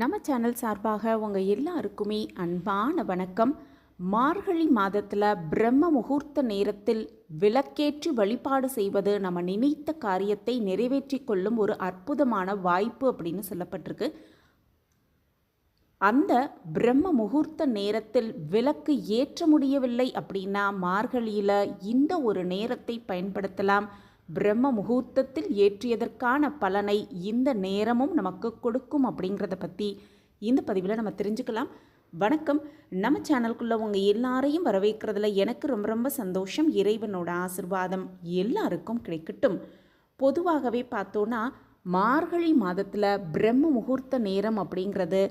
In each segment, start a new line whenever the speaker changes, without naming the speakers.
நம்ம சேனல் சார்பாக உங்கள் எல்லாருக்குமே அன்பான வணக்கம். மார்கழி மாதத்தில் பிரம்ம முகூர்த்த நேரத்தில் விளக்கேற்றி வழிபாடு செய்வது நம்ம நினைத்த காரியத்தை நிறைவேற்றி கொள்ளும் ஒரு அற்புதமான வாய்ப்பு அப்படின்னு சொல்லப்பட்டிருக்கு. அந்த பிரம்ம முகூர்த்த நேரத்தில் விளக்கு ஏற்ற முடியவில்லை அப்படின்னா மார்கழியில் இந்த ஒரு நேரத்தை பயன்படுத்தலாம். பிரம்ம முகூர்த்தத்தில் ஏற்றியதற்கான பலனை இந்த நேரமும் நமக்கு கொடுக்கும் அப்படிங்கிறத பற்றி இந்த பதிவில் நம்ம தெரிஞ்சுக்கலாம். வணக்கம். நம்ம சேனலுக்குள்ள உங்கள் எல்லாரையும் வரவேற்கிறதுல எனக்கு ரொம்ப ரொம்ப சந்தோஷம். இறைவனோட ஆசிர்வாதம் எல்லாருக்கும் கிடைக்கட்டும். பொதுவாகவே பார்த்தோன்னா மார்கழி மாதத்தில் பிரம்ம முகூர்த்த நேரம் அப்படிங்கிறது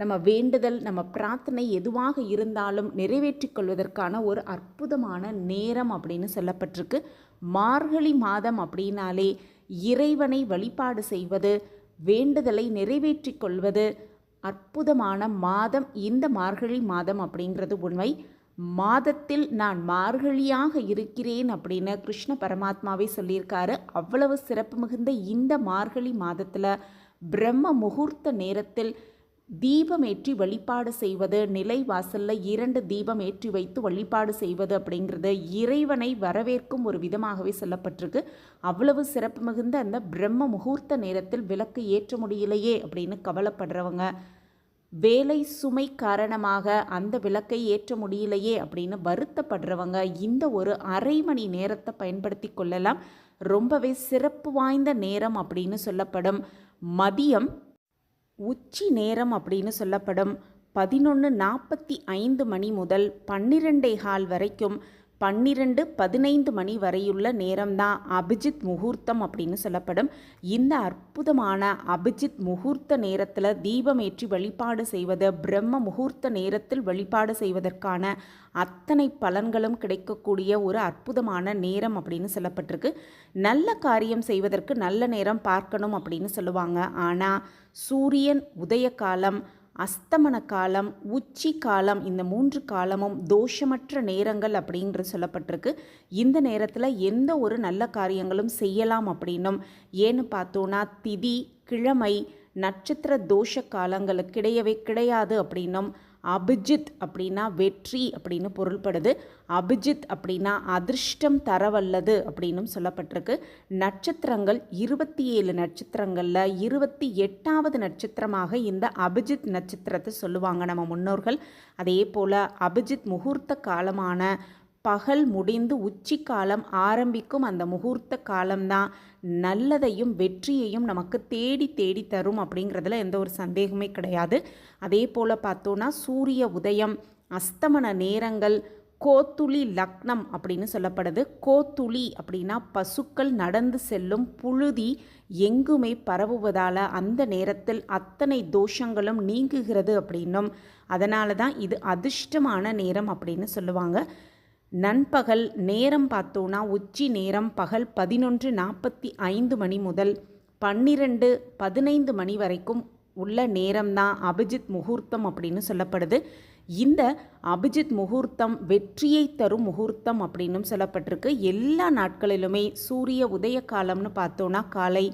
நம்ம வேண்டுதல் நம்ம பிரார்த்தனை எதுவாக இருந்தாலும் நிறைவேற்றிக் கொள்வதற்கான ஒரு அற்புதமான நேரம் அப்படின்னு சொல்லப்பட்டிருக்கு. மார்கழி மாதம் அப்படின்னாலே இறைவனை வழிபாடு செய்வது வேண்டுதலை நிறைவேற்றிக் கொள்வது அற்புதமான மாதம். இந்த மார்கழி மாதம் அப்படிங்கிறது உண்மை. மாதத்தில் நான் மார்கழியாக இருக்கிறேன் அப்படின்னு கிருஷ்ண பரமாத்மாவே சொல்லியிருக்காரு. அவ்வளவு சிறப்பு மிகுந்த இந்த மார்கழி மாதத்தில் பிரம்ம முகூர்த்த நேரத்தில் தீபம் ஏற்றி வழிபாடு செய்வது நிலை வாசலில் இரண்டு தீபம் ஏற்றி வைத்து வழிபாடு செய்வது அப்படிங்கிறது இறைவனை வரவேற்கும் ஒரு விதமாகவே சொல்லப்பட்டிருக்கு. அவ்வளவு சிறப்பு மிகுந்த அந்த பிரம்ம முகூர்த்த நேரத்தில் விளக்கு ஏற்ற முடியலையே அப்படின்னு கவலைப்படுறவங்க வேலை சுமை காரணமாக அந்த விளக்கை ஏற்ற முடியலையே அப்படின்னு வருத்தப்படுறவங்க இந்த ஒரு அரை மணி நேரத்தை பயன்படுத்தி கொள்ளலாம். ரொம்பவே சிறப்பு வாய்ந்த நேரம் அப்படின்னு சொல்லப்படும். மதியம் உச்சி நேரம் அப்படின்னு சொல்லப்படும். பதினொன்று நாற்பத்தி ஐந்து மணி முதல் பன்னிரெண்டே கால் வரைக்கும் பன்னிரெண்டு பதினைந்து மணி வரையுள்ள நேரம்தான் அபிஜித் முகூர்த்தம் அப்படின்னு சொல்லப்படும். இந்த அற்புதமான அபிஜித் முகூர்த்த நேரத்தில் தீபம் ஏற்றி வழிபாடு செய்வது பிரம்ம முகூர்த்த நேரத்தில் வழிபாடு செய்வதற்கான அத்தனை பலன்களும் கிடைக்கக்கூடிய ஒரு அற்புதமான நேரம் அப்படின்னு சொல்லப்பட்டிருக்கு. நல்ல காரியம் செய்வதற்கு நல்ல நேரம் பார்க்கணும் அப்படின்னு சொல்லுவாங்க. ஆனால் சூரியன் உதய காலம் அஸ்தமன காலம் உச்சி காலம் இந்த மூன்று காலமும் தோஷமற்ற நேரங்கள் அப்படின்ற சொல்லப்பட்டிருக்கு. இந்த நேரத்தில் எந்த ஒரு நல்ல காரியங்களும் செய்யலாம் அப்படின்னும். ஏன்னு பார்த்தோன்னா திதி கிழமை நட்சத்திர தோஷ காலங்களுக்கு கிடையவே கிடையாது அப்படின்னும். அபிஜித் அப்படின்னா வெற்றி அப்படின்னு பொருள்படுது. அபிஜித் அப்படின்னா அதிர்ஷ்டம் தரவல்லது அப்படின்னும் சொல்லப்பட்டிருக்கு. நட்சத்திரங்கள் இருபத்தி ஏழு நட்சத்திரங்களில் இருபத்தி எட்டாவது நட்சத்திரமாக இந்த அபிஜித் நட்சத்திரத்தை சொல்லுவாங்க நம்ம முன்னோர்கள். அதே போல் அபிஜித் முகூர்த்த காலமான பகல் முடிந்து உச்சி காலம் ஆரம்பிக்கும் அந்த முகூர்த்த காலம்தான். நல்லதையும் வெற்றியையும் நமக்கு தேடி தேடி தரும் அப்படிங்கிறதுல எந்த ஒரு சந்தேகமே கிடையாது. அதே போல் பார்த்தோன்னா சூரிய உதயம் அஸ்தமன நேரங்கள் கோத்துளி லக்னம் அப்படின்னு சொல்லப்படுது. கோத்துளி அப்படின்னா பசுக்கள் நடந்து செல்லும் புழுதி எங்குமே பரவுவதால் அந்த நேரத்தில் அத்தனை தோஷங்களும் நீங்குகிறது அப்படின்னும். அதனால தான் இது அதிர்ஷ்டமான நேரம் அப்படின்னு சொல்லுவாங்க. நண்பகல் நேரம் பார்த்தோன்னா உச்சி நேரம் பகல் பதினொன்று நாற்பத்தி ஐந்து மணி முதல் பன்னிரெண்டு பதினைந்து மணி வரைக்கும் உள்ள நேரம்தான் அபிஜித் முகூர்த்தம் அப்படின்னு சொல்லப்படுது. இந்த அபிஜித் முகூர்த்தம் வெற்றியை தரும் முகூர்த்தம் அப்படின்னும் சொல்லப்பட்டிருக்கு. எல்லா நாட்களிலுமே சூரிய உதய காலம்னு பார்த்தோன்னா காலை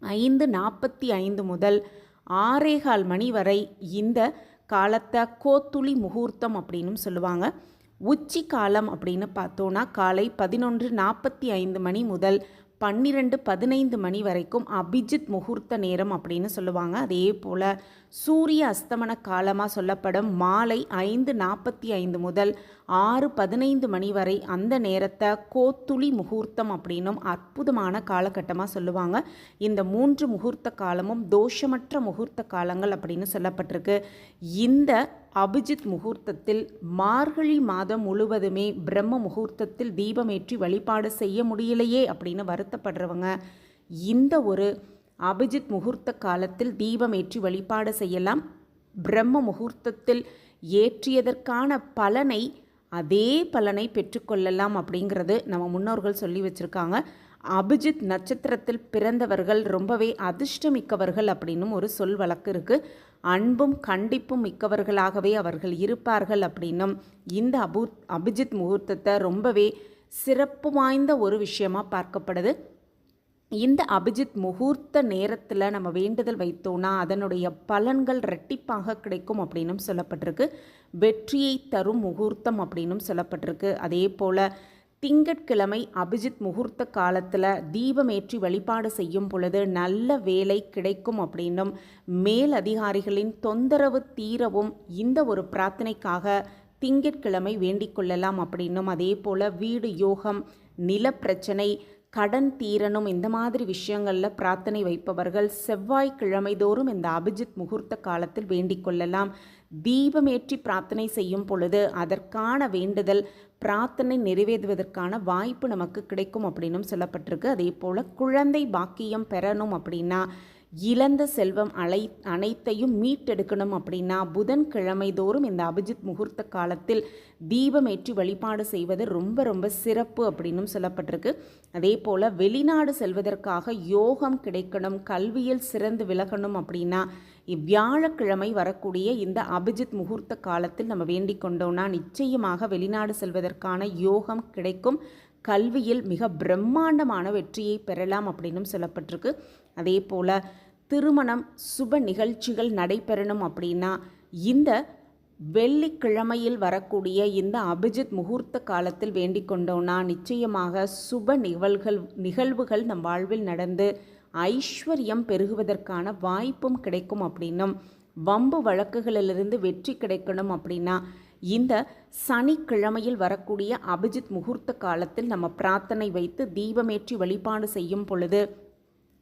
ஐந்து நாற்பத்தி ஐந்து முதல் ஆறேகால் மணி வரை இந்த காலத்தை கோத்துளி முகூர்த்தம் அப்படின்னும் சொல்லுவாங்க. உச்சி காலம் அப்படின்னு பார்த்தோன்னா காலை பதினொன்று நாற்பத்தி ஐந்து மணி முதல் பன்னிரெண்டு பதினைந்து மணி வரைக்கும் அபிஜித் முகூர்த்த நேரம் அப்படின்னு சொல்லுவாங்க. அதே போல் சூரிய அஸ்தமன காலமாக சொல்லப்படும் மாலை ஐந்து நாற்பத்தி ஐந்து முதல் ஆறு பதினைந்து மணி வரை அந்த நேரத்தை கோத்துளி முகூர்த்தம் அப்படின்னும் அற்புதமான காலகட்டமாக சொல்லுவாங்க. இந்த மூன்று முகூர்த்த காலமும் தோஷமற்ற முகூர்த்த காலங்கள் அப்படின்னு சொல்லப்பட்டிருக்கு. இந்த அபிஜித் முகூர்த்தத்தில் மார்கழி மாதம் முழுவதுமே பிரம்ம முகூர்த்தத்தில் தீபமேற்றி வழிபாடு செய்ய முடியலையே அப்படின்னு வருத்தப்படுறவங்க இந்த ஒரு அபிஜித் முகூர்த்த காலத்தில் தீபமேற்றி வழிபாடு செய்யலாம். பிரம்ம முகூர்த்தத்தில் ஏற்றியதற்கான பலனை அதே பலனை பெற்றுக்கொள்ளலாம் அப்படிங்கிறது நம்ம முன்னோர்கள் சொல்லி வச்சுருக்காங்க. அபிஜித் நட்சத்திரத்தில் பிறந்தவர்கள் ரொம்பவே அதிர்ஷ்டமிக்கவர்கள் அப்படின்னும் ஒரு சொல் வழக்கு இருக்குது அன்பும் கண்டிப்பும் மிக்கவர்களாகவே அவர்கள் இருப்பார்கள் அப்படின்னும் இந்த அபு அபிஜித் முகூர்த்தத்தை ரொம்பவே சிறப்பு வாய்ந்த ஒரு விஷயமாக பார்க்கப்படுது. இந்த அபிஜித் முகூர்த்த நேரத்தில் நம்ம வேண்டுதல் வைத்தோன்னா அதனுடைய பலன்கள் ரெட்டிப்பாக கிடைக்கும் அப்படின்னும் சொல்லப்பட்டிருக்கு. வெற்றியை தரும் முகூர்த்தம் அப்படின்னும் சொல்லப்பட்டிருக்கு. அதே போல் திங்கட்கிழமை அபிஜித் முகூர்த்த காலத்தில் தீபமேற்றி வழிபாடு செய்யும் பொழுது நல்ல வேலை கிடைக்கும் அப்படின்னும் மேல் அதிகாரிகளின் தொந்தரவு தீரவும் இந்த ஒரு பிரார்த்தனைக்காக திங்கட்கிழமை வேண்டிக் கொள்ளலாம் அப்படின்னும் அதே போல் வீடு யோகம் நிலப்பிரச்சனை கடன் தீரணும் இந்த மாதிரி விஷயங்களில் பிரார்த்தனை வைப்பவர்கள் செவ்வாய்க்கிழமை தோறும் இந்த அபிஜித் முகூர்த்த காலத்தில் வேண்டிக் கொள்ளலாம். தீபமேற்றி பிரார்த்தனை செய்யும் பொழுது அதற்கான வேண்டுதல் பிரார்த்தனை நிறைவேறுவதற்கான வாய்ப்பு நமக்கு கிடைக்கும் அப்படின்னும் சொல்லப்பட்டிருக்கு. அதே போல் குழந்தை பாக்கியம் பெறணும் அப்படின்னா இழந்த செல்வம் அலை அனைத்தையும் மீட்டெடுக்கணும் அப்படின்னா புதன்கிழமை தோறும் இந்த அபிஜித் முகூர்த்த காலத்தில் தீபம் ஏற்றி வழிபாடு செய்வது ரொம்ப ரொம்ப சிறப்பு அப்படின்னும் சொல்லப்பட்டிருக்கு. அதே போல் வெளிநாடு செல்வதற்காக யோகம் கிடைக்கணும் கல்வியில் சிறந்து விலகணும் அப்படின்னா இவ்வியாழக்கிழமை வரக்கூடிய இந்த அபிஜித் முகூர்த்த காலத்தில் நம்ம வேண்டிக் கொண்டோம்னா நிச்சயமாக வெளிநாடு செல்வதற்கான யோகம் கிடைக்கும். கல்வியில் மிக பிரம்மாண்டமான வெற்றியை பெறலாம் அப்படின்னும் சொல்லப்பட்டிருக்கு. அதே போல் திருமணம் சுப நிகழ்ச்சிகள் நடைபெறணும் அப்படின்னா இந்த வெள்ளிக்கிழமையில் வரக்கூடிய இந்த அபிஜித் முகூர்த்த காலத்தில் வேண்டிக் கொண்டோம்னா நிச்சயமாக சுப நிகழ்கள் நிகழ்வுகள் நம் வாழ்வில் நடந்து ஐஸ்வர்யம் பெருகுவதற்கான வாய்ப்பும் கிடைக்கும் அப்படின்னும் வம்பு வழக்குகளிலிருந்து வெற்றி கிடைக்கணும் அப்படின்னா இந்த சனிக்கிழமையில் வரக்கூடிய அபிஜித் முகூர்த்த காலத்தில் நம்ம பிரார்த்தனை வைத்து தீபமேற்றி வழிபாடு செய்யும் பொழுது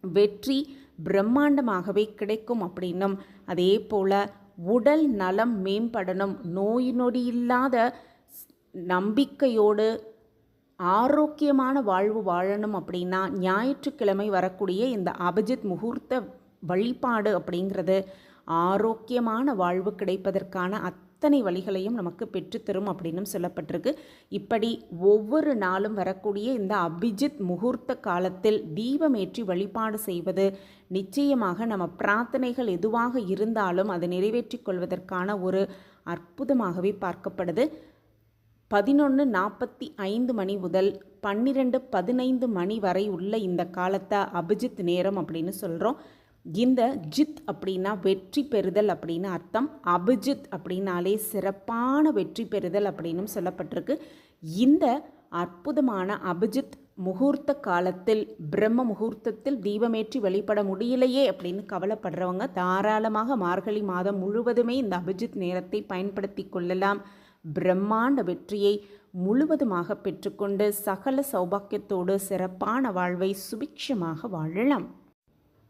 வெற்றி பிரம்மாண்டமாகவே கிடைக்கும் அப்படின்னும். அதே போல் உடல் நலம் மேம்படணும். நோய் நொடி இல்லாத நம்பிக்கையோடு ஆரோக்கியமான வாழ்வு வாழணும் அப்படின்னா ஞாயிற்றுக்கிழமை வரக்கூடிய இந்த அபிஜித் முகூர்த்த வழிபாடு அப்படிங்கிறது ஆரோக்கியமான வாழ்வு கிடைப்பதற்கான அத் அத்தனை வழிகளையும் நமக்கு பெற்றுத்தரும் அப்படின்னும் சொல்லப்பட்டிருக்கு. இப்படி ஒவ்வொரு நாளும் வரக்கூடிய இந்த அபிஜித் முகூர்த்த காலத்தில் தீபமேற்றி வழிபாடு செய்வது நிச்சயமாக நம்ம பிரார்த்தனைகள் எதுவாக இருந்தாலும் அதை நிறைவேற்றி கொள்வதற்கான ஒரு அற்புதமாகவே பார்க்கப்படுது. பதினொன்று நாற்பத்தி ஐந்து மணி முதல் பன்னிரெண்டு பதினைந்து மணி வரை உள்ள இந்த காலத்தை அபிஜித் நேரம் அப்படின்னு சொல்கிறோம் இந்த ஜித் அப்படின்னா வெற்றி பெறுதல் அப்படின்னு அர்த்தம். அபிஜித் அப்படின்னாலே சிறப்பான வெற்றி பெறுதல் அப்படின்னு சொல்லப்பட்டிருக்கு. இந்த அற்புதமான அபிஜித் முகூர்த்த காலத்தில் பிரம்ம முகூர்த்தத்தில் தீபமேற்றி வழிபட முடியலையே அப்படின்னு கவலைப்படுறவங்க தாராளமாக மார்கழி மாதம் முழுவதுமே இந்த அபிஜித் நேரத்தை பயன்படுத்தி கொள்ளலாம். பிரம்மாண்ட வெற்றியை முழுவதுமாக பெற்றுக்கொண்டு சகல சௌபாக்கியத்தோடு சிறப்பான வாழ்வை சுபிக்ஷமாக வாழலாம்.